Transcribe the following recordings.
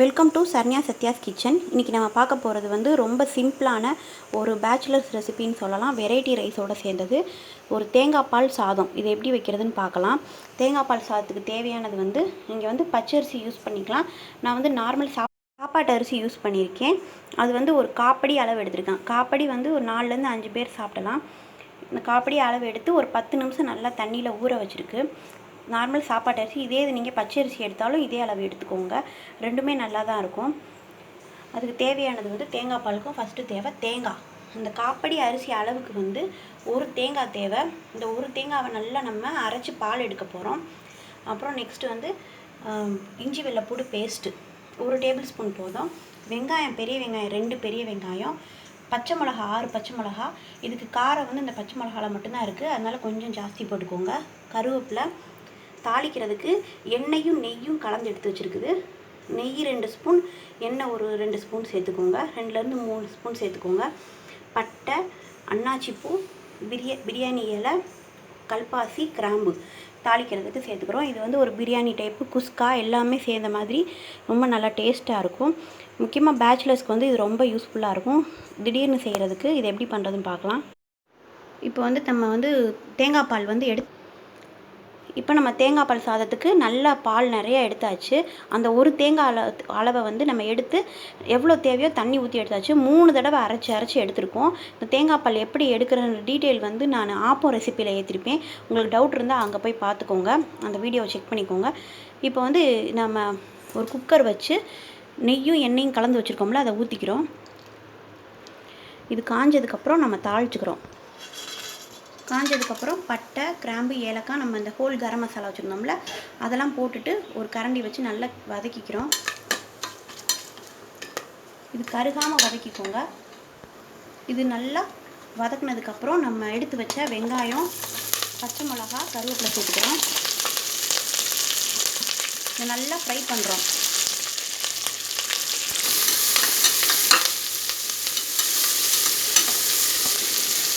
Welcome to Saranya Sathya's kitchen இன்றைக்கி நம்ம பார்க்க போகிறது வந்து ரொம்ப சிம்பிளான ஒரு பேச்சுலர்ஸ் ரெசிபின்னு சொல்லலாம். வெரைட்டி ரைஸோடு சேர்ந்தது. ஒரு தேங்காய் பால் சாதம். இது எப்படி வைக்கிறதுன்னு பார்க்கலாம். தேங்காய் பால் சாதத்துக்கு தேவையானது வந்து நீங்கள் வந்து பச்சரிசி யூஸ் பண்ணிக்கலாம். நான் வந்து நார்மல் சா சாப்பாட்டு அரிசி யூஸ் பண்ணியிருக்கேன். அது வந்து ஒரு காப்படி அளவு எடுத்திருக்கேன். காப்படி வந்து ஒரு நாலுலேருந்து அஞ்சு பேர் சாப்பிடலாம். இந்த காப்படி அளவு எடுத்து ஒரு பத்து நிமிஷம் நல்லா தண்ணியில் ஊற வச்சுருக்கு. நார்மல் சாப்பாட்டு அரிசி இதே இது நீங்கள் பச்சை அரிசி எடுத்தாலும் இதே அளவு எடுத்துக்கோங்க. ரெண்டுமே நல்லா தான் இருக்கும். அதுக்கு தேவையானது வந்து தேங்காய் பாலுக்கும் ஃபஸ்ட்டு தேவை தேங்காய். அந்த காப்படி அரிசி அளவுக்கு வந்து ஒரு தேங்காய் தேவை. இந்த ஒரு தேங்காவை நல்லா நம்ம அரைச்சி பால் எடுக்க போகிறோம் அப்புறம் நெக்ஸ்ட்டு வந்து இஞ்சி வெள்ளைப்பூடு பேஸ்ட்டு ஒரு டேபிள் ஸ்பூன் போதும். வெங்காயம் பெரிய வெங்காயம் ரெண்டு பெரிய வெங்காயம். பச்சை மிளகா ஆறு பச்சை மிளகா. இதுக்கு காரம் வந்து இந்த பச்சை மிளகால மட்டும்தான் இருக்குது அதனால் கொஞ்சம் ஜாஸ்தி போட்டுக்கோங்க. கருவேப்பிலை தாளிக்கிறதுக்கு எண்ணெயும் நெய்யும் கலந்து எடுத்து வச்சுருக்குது. நெய் ரெண்டு ஸ்பூன் எண்ணெய் ஒரு ரெண்டு ஸ்பூன் சேர்த்துக்கோங்க. ரெண்டுலேருந்து மூணு ஸ்பூன் சேர்த்துக்கோங்க. பட்டை அன்னாச்சிப்பூ பிரியா பிரியாணி இலை கல்பாசி கிராம்பு தாளிக்கிறதுக்கு சேர்த்துக்கிறோம். இது வந்து ஒரு பிரியாணி டைப்பு குஸ்கா எல்லாமே சேர்ந்த மாதிரி ரொம்ப நல்லா டேஸ்ட்டாக இருக்கும். முக்கியமாக பேச்சுலர்ஸ்க்கு வந்து இது ரொம்ப யூஸ்ஃபுல்லாக இருக்கும். திடீர்னு செய்கிறதுக்கு இது எப்படி பண்ணுறதுன்னு பார்க்கலாம். இப்போ வந்து நம்ம வந்து தேங்காய் பால் வந்து எடுத்து இப்போ நம்ம தேங்காய் பால் சாதத்துக்கு நல்லா பால் நிறைய எடுத்தாச்சு. அந்த ஒரு தேங்காய் அள அளவை வந்து நம்ம எடுத்து எவ்வளோ தேவையோ தண்ணி ஊற்றி எடுத்தாச்சு. மூணு தடவை அரைச்சி அரைச்சி எடுத்திருக்கோம். இந்த தேங்காய் பால் எப்படி எடுக்கிற டீட்டெயில் வந்து நான் ஆப்போ ரெசிப்பியில் ஏற்றிருப்பேன் உங்களுக்கு டவுட் இருந்தால் அங்கே போய் பார்த்துக்கோங்க அந்த வீடியோவை செக் பண்ணிக்கோங்க. இப்போ வந்து நம்ம ஒரு குக்கர் வச்சு நெய்யும் எண்ணெயும் கலந்து வச்சுருக்கோம்ல அதை ஊற்றிக்கிறோம் இது காஞ்சதுக்கப்புறம் நம்ம தாளிச்சுக்கிறோம். காஞ்சதுக்கப்புறம் பட்டை கிராம்பு ஏலக்காய் நம்ம இந்த ஹோல் கரம் மசாலா வச்சுருந்தோம்ல அதெல்லாம் போட்டுட்டு ஒரு கரண்டி வச்சு நல்லா வதக்கிக்கிறோம். இது கருகாமல் வதக்கிக்கோங்க. இது நல்லா வதக்குனதுக்கப்புறம் நம்ம எடுத்து வச்ச வெங்காயம் பச்சை மிளகா கருவேப்பிலை சேர்த்துக்கிறோம் இதை நல்லா ஃப்ரை பண்ணுறோம்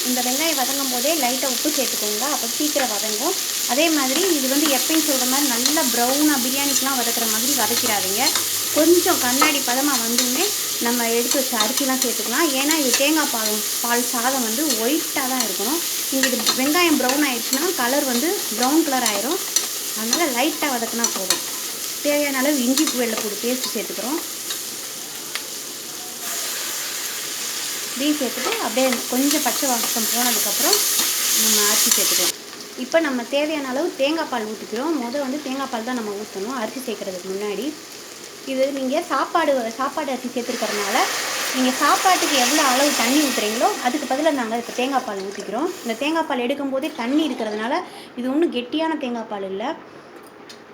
இந்த வெங்காயம் வதங்கும் போதே லைட்டாக உப்பு சேர்த்துக்கோங்க. அப்போ சீக்கிரம் வதங்கும். அதே மாதிரி இது வந்து எப்பயும் சொல்கிற மாதிரி நல்லா ப்ரௌனாக பிரியாணிக்கெலாம் வதக்குற மாதிரி வதக்கிறாதீங்க கொஞ்சம் கண்ணாடி பதமாக வந்துமே நம்ம எடுத்து வச்ச அரிசிலாம் சேர்த்துக்கலாம். ஏன்னா இது தேங்காய் பால் பால் சாதம் வந்து ஒயிட்டாக தான் இருக்கணும். நீங்கள் இது வெங்காயம் ப்ரௌன் ஆயிடுச்சுன்னா கலர் வந்து ப்ரௌன் கலர் ஆயிரும். அதனால் லைட்டாக வதக்கினா போதும். தேவையான அளவு இஞ்சி வெள்ளைப்பூடி பேஸ்ட் சேர்த்துக்கிறோம். இதையும் சேர்த்துட்டு அப்படியே கொஞ்சம் பச்சை வாசம் போனதுக்கப்புறம் நம்ம அரிசி சேர்த்துக்கலாம். இப்போ நம்ம தேவையான அளவு தேங்காய் பால் ஊற்றிக்கிறோம் முதல் வந்து தேங்காய் பால் தான் நம்ம ஊற்றணும் அரிசி சேர்க்கறதுக்கு முன்னாடி. இது நீங்கள் சாப்பாடு சாப்பாடு அரிசி சேர்த்துருக்கறனால நீங்கள் சாப்பாட்டுக்கு எவ்வளோ அளவு தண்ணி ஊற்றுறீங்களோ அதுக்கு பதிலாக நாங்கள் இப்போ தேங்காய் பால் ஊற்றிக்கிறோம் இந்த தேங்காய் பால் எடுக்கும்போதே தண்ணி இருக்கிறதுனால இது ஒன்றும் கெட்டியான தேங்காய் பால் இல்லை.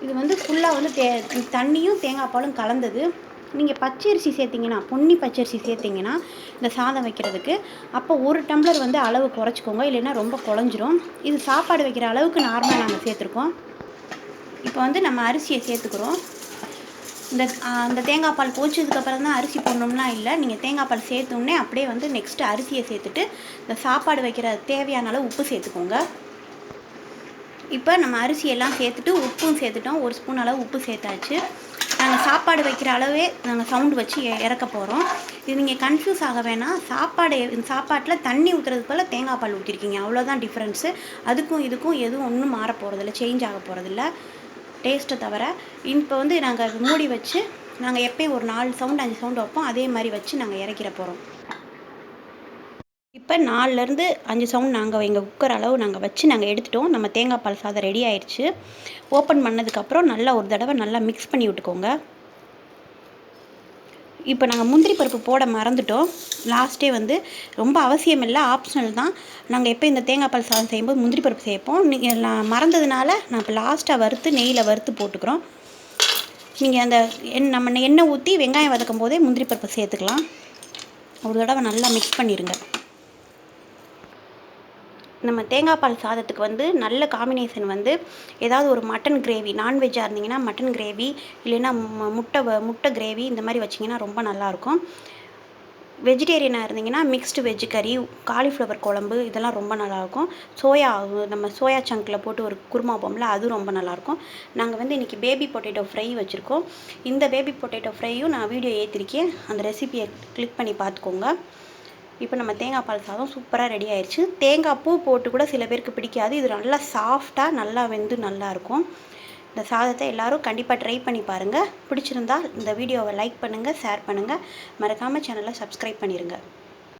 இது வந்து ஃபுல்லாக வந்து தே தண்ணியும் தேங்காய் பாலும் கலந்தது. நீங்கள் பச்சரிசி சேர்த்திங்கன்னா பொன்னி பச்சரிசி சேர்த்திங்கன்னா இந்த சாதம் வைக்கிறதுக்கு அப்போ ஒரு டம்ளர் வந்து அளவு குறைச்சிக்கோங்க. இல்லைன்னா ரொம்ப குழஞ்சிரும். இது சாப்பாடு வைக்கிற அளவுக்கு நார்மலாக நாங்கள் சேர்த்துருக்கோம். இப்போ வந்து நம்ம அரிசியை சேர்த்துக்கிறோம். இந்த அந்த தேங்காய் பால் போச்சதுக்கப்புறம் தான் அரிசி போடணும்னா இல்லை. நீங்கள் தேங்காய் பால் சேர்த்தோடனே அப்படியே வந்து நெக்ஸ்ட்டு அரிசியை சேர்த்துட்டு இந்த சாப்பாடு வைக்கிற தேவையான அளவு உப்பு சேர்த்துக்கோங்க. இப்போ நம்ம அரிசியெல்லாம் சேர்த்துட்டு உப்பும் சேர்த்துட்டோம். ஒரு ஸ்பூன் அளவு உப்பு சேர்த்தாச்சு. சாப்பாடு வைக்கிற அளவே நாங்கள் சவுண்டு வச்சு இறக்க போகிறோம் இது நீங்கள் கன்ஃபியூஸ் ஆக வேணாம். சாப்பாடு சாப்பாட்டில் தண்ணி ஊற்றுறது போல் தேங்காய் பால் ஊற்றிருக்கீங்க அவ்வளோதான் டிஃப்ரென்ஸு அதுக்கும் இதுக்கும் எதுவும் ஒன்றும் மாற போகிறதில்ல சேஞ்ச் ஆக போகிறதில்ல டேஸ்ட்டை தவிர இப்போ வந்து நாங்கள் மூடி வச்சு நாங்கள் எப்போயும் ஒரு நாலு சவுண்டு அஞ்சு சவுண்டு வைப்போம். அதே மாதிரி வச்சு நாங்கள் இறக்கிற போகிறோம் இப்போ நாலுலேருந்து அஞ்சு சவுண்ட் நாங்கள் எங்கள் குக்கர் அளவு நாங்கள் வச்சு நாங்கள் எடுத்துட்டோம். நம்ம தேங்காய் பால் சாதம் ரெடி ஆயிடுச்சு ஓப்பன் பண்ணதுக்கப்புறம் நல்லா ஒரு தடவை நல்லா மிக்ஸ் பண்ணி விட்டுக்கோங்க. இப்போ நாங்கள் முந்திரி பருப்பு போட மறந்துட்டோம். லாஸ்ட்டே வந்து ரொம்ப அவசியம் இல்லை ஆப்ஷனல் தான். நாங்கள் எப்போ இந்த தேங்காய் பால் சாதம் செய்யும்போது முந்திரி பருப்பு சேர்ப்போம் நீங்கள் நான் மறந்ததுனால நான் இப்போ லாஸ்ட்டாக வறுத்து நெய்யில் வறுத்து போட்டுக்கிறோம். நீங்கள் அந்த எண் நம்ம எண்ணெய் ஊற்றி வெங்காயம் வதக்கும் போதே முந்திரி பருப்பு சேர்த்துக்கலாம். ஒரு தடவை நல்லா மிக்ஸ் பண்ணிடுங்க நம்ம தேங்காய் பால் சாதத்துக்கு வந்து நல்ல காம்பினேஷன் வந்து ஏதாவது ஒரு மட்டன் கிரேவி நான்வெஜ்ஜாக இருந்தீங்கன்னா மட்டன் கிரேவி இல்லைன்னா மு- முட்டை வ- முட்டை கிரேவி இந்த மாதிரி வச்சிங்கன்னா ரொம்ப நல்லாயிருக்கும் வெஜிடேரியனாக இருந்தீங்கன்னா மிக்ஸ்டு வெஜ் கறி காலிஃப்ளவர் குழம்பு இதெல்லாம் ரொம்ப நல்லாயிருக்கும் சோயா நம்ம சோயா சங்கில் போட்டு ஒரு குருமா போம்ல அதுவும் ரொம்ப நல்லாயிருக்கும் நாங்கள் வந்து இன்றைக்கி பேபி பொட்டேட்டோ ஃப்ரை வச்சுருக்கோம். இந்த பேபி பொட்டேட்டோ ஃப்ரையும் நான் வீடியோ ஏற்றிருக்கேன் அந்த ரெசிபியை கிளிக் பண்ணி பார்த்துக்கோங்க. இப்போ நம்ம தேங்காய் பால் சாதம் சூப்பராக ரெடி ஆயிடுச்சு தேங்காய் பூ போட்டு கூட சில பேருக்கு பிடிக்காது. இது நல்லா சாஃப்டாக நல்லா வெந்து நல்லாயிருக்கும் இந்த சாதத்தை எல்லோரும் கண்டிப்பாக ட்ரை பண்ணி பாருங்கள் பிடிச்சிருந்தா இந்த வீடியோவை லைக் பண்ணுங்கள் ஷேர் பண்ணுங்கள் மறக்காமல் சேனலை சப்ஸ்கிரைப் பண்ணிடுங்க